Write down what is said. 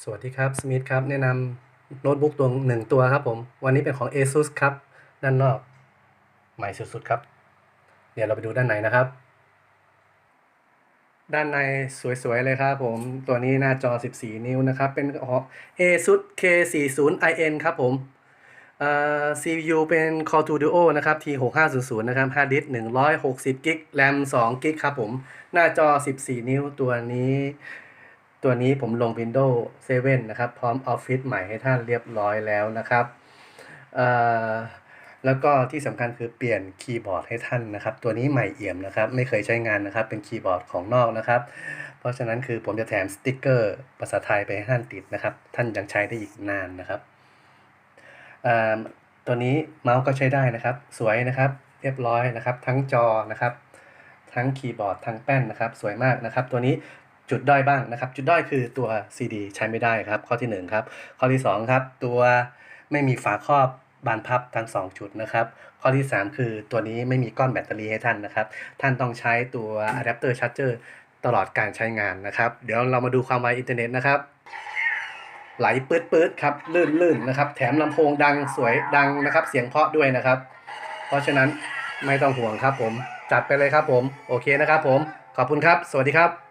สวัสดีครับสมิธครับ แนะนำโน้ตบุ๊กตัวหนึ่งตัวครับผม วันนี้เป็นของ ASUS ครับ ด้านนอก ใหม่สุดๆครับ เดี๋ยวเราไปดูด้านในนะครับ ด้านในสวยๆเลยครับผมตัวนี้หน้าจอ 14 นิ้วนะครับ เป็นของ ASUS K40IN ครับผมเอ่อ CPU เป็น Core 2 Duo นะครับ T6500 นะครับ Hard Disk 160 g b RAM 2 g b ครับผม หน้าจอ 14 นิ้วตัวนี้ ตัวนี้ผมลง Windows 7 นะครับ พร้อม Office ใหม่ให้ท่านเรียบร้อยแล้วนะครับแล้วก็ที่สำคัญคือเปลี่ยนคีย์บอร์ดให้ท่านนะครับ ตัวนี้ใหม่เอี่ยมนะครับ ไม่เคยใช้งานนะครับ เป็นคีย์บอร์ดของนอกนะครับ เพราะฉะนั้นคือผมจะแถมสติกเกอร์ภาษาไทยไปให้ท่านติดนะครับ ท่านยังใช้ได้อีกนานนะครับตัวนี้เมาส์ก็ใช้ได้นะครับ สวยนะครับ เรียบร้อยนะครับ ทั้งจอนะครับ ทั้งคีย์บอร์ดทั้งแป้นนะครับ สวยมากนะครับ ตัวนี้ จุดด้อยบ้างนะครับ จุดด้อยคือตัว CD ใช้ไม่ได้ครับ ข้อที่หนึ่งครับ ข้อที่สองครับ ตัวไม่มีฝาครอบบานพับทั้งสองจุดนะครับ ข้อที่สามคือตัวนี้ไม่มีก้อนแบตเตอรี่ให้ท่านนะครับ ท่านต้องใช้ตัวอะแดปเตอร์ชาร์จเจอร์ตลอดการใช้งานนะครับ เดี๋ยวเรามาดูความไวอินเทอร์เน็ตนะครับ ไหลปื๊ดๆครับลื่นลื่นๆนะครับ แถมลำโพงดังสวยดังนะครับ เสียงเพาะด้วยนะครับ เพราะฉะนั้นไม่ต้องห่วงครับผม จัดไปเลยครับผม โอเคนะครับผม ขอบคุณครับ สวัสดีครับ